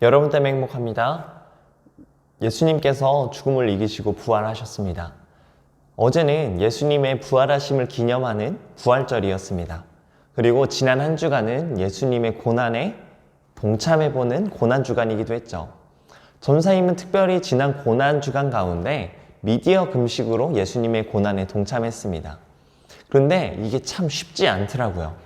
여러분 때문에 행복합니다. 예수님께서 죽음을 이기시고 부활하셨습니다. 어제는 예수님의 부활하심을 기념하는 부활절이었습니다. 그리고 지난 한 주간은 예수님의 고난에 동참해보는 고난주간이기도 했죠. 전사님은 특별히 지난 고난주간 가운데 미디어 금식으로 예수님의 고난에 동참했습니다. 그런데 이게 참 쉽지 않더라고요.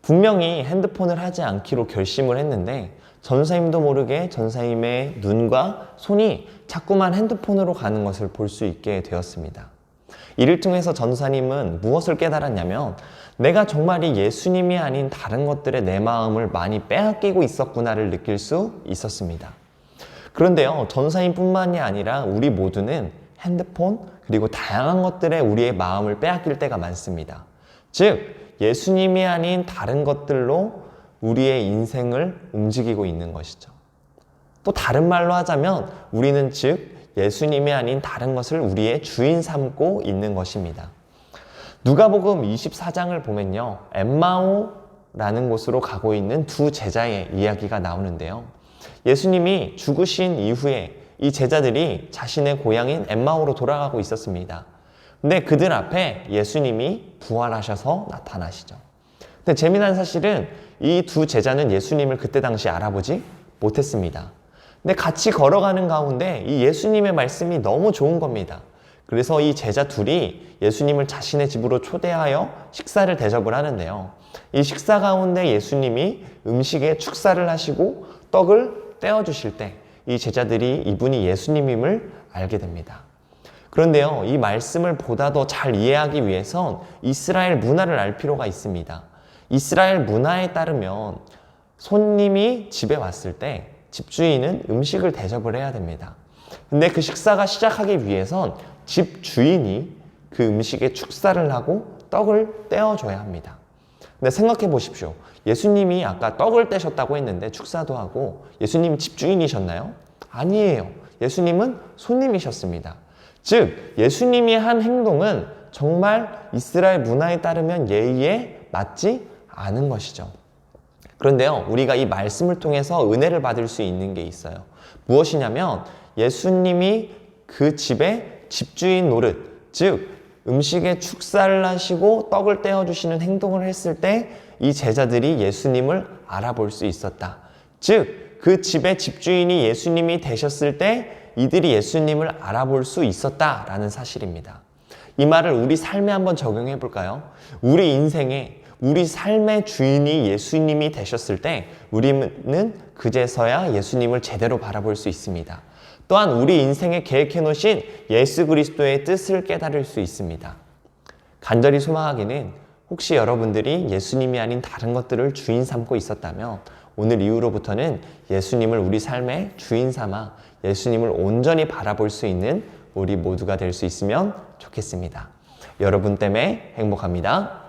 분명히 핸드폰을 하지 않기로 결심을 했는데 전사님도 모르게 전사님의 눈과 손이 자꾸만 핸드폰으로 가는 것을 볼 수 있게 되었습니다. 이를 통해서 전사님은 무엇을 깨달았냐면 내가 정말 이 예수님이 아닌 다른 것들에 내 마음을 많이 빼앗기고 있었구나를 느낄 수 있었습니다. 그런데요, 전사님뿐만이 아니라 우리 모두는 핸드폰 그리고 다양한 것들에 우리의 마음을 빼앗길 때가 많습니다. 즉, 예수님이 아닌 다른 것들로 우리의 인생을 움직이고 있는 것이죠. 또 다른 말로 하자면 우리는 즉 예수님이 아닌 다른 것을 우리의 주인 삼고 있는 것입니다. 누가복음 24장을 보면요. 엠마오라는 곳으로 가고 있는 두 제자의 이야기가 나오는데요. 예수님이 죽으신 이후에 이 제자들이 자신의 고향인 엠마오로 돌아가고 있었습니다. 근데 그들 앞에 예수님이 부활하셔서 나타나시죠. 근데 재미난 사실은 이 두 제자는 예수님을 그때 당시 알아보지 못했습니다. 근데 같이 걸어가는 가운데 이 예수님의 말씀이 너무 좋은 겁니다. 그래서 이 제자 둘이 예수님을 자신의 집으로 초대하여 식사를 대접을 하는데요. 이 식사 가운데 예수님이 음식에 축사를 하시고 떡을 떼어주실 때 이 제자들이 이분이 예수님임을 알게 됩니다. 그런데요, 이 말씀을 보다 더 잘 이해하기 위해선 이스라엘 문화를 알 필요가 있습니다. 이스라엘 문화에 따르면 손님이 집에 왔을 때 집주인은 음식을 대접을 해야 됩니다. 근데 그 식사가 시작하기 위해선 집 주인이 그 음식에 축사를 하고 떡을 떼어줘야 합니다. 근데 생각해 보십시오. 예수님이 아까 떡을 떼셨다고 했는데 축사도 하고 예수님 집주인이셨나요? 아니에요. 예수님은 손님이셨습니다. 즉, 예수님이 한 행동은 정말 이스라엘 문화에 따르면 예의에 맞지 않은 것이죠. 그런데요, 우리가 이 말씀을 통해서 은혜를 받을 수 있는 게 있어요. 무엇이냐면 예수님이 그 집의 집주인 노릇, 즉 음식에 축사를 하시고 떡을 떼어 주시는 행동을 했을 때 이 제자들이 예수님을 알아볼 수 있었다. 즉 그 집의 집주인이 예수님이 되셨을 때 이들이 예수님을 알아볼 수 있었다라는 사실입니다. 이 말을 우리 삶에 한번 적용해 볼까요? 우리 인생에 우리 삶의 주인이 예수님이 되셨을 때 우리는 그제서야 예수님을 제대로 바라볼 수 있습니다. 또한 우리 인생에 계획해 놓으신 예수 그리스도의 뜻을 깨달을 수 있습니다. 간절히 소망하기는 혹시 여러분들이 예수님이 아닌 다른 것들을 주인 삼고 있었다면 오늘 이후로부터는 예수님을 우리 삶의 주인 삼아 예수님을 온전히 바라볼 수 있는 우리 모두가 될 수 있으면 좋겠습니다. 여러분 때문에 행복합니다.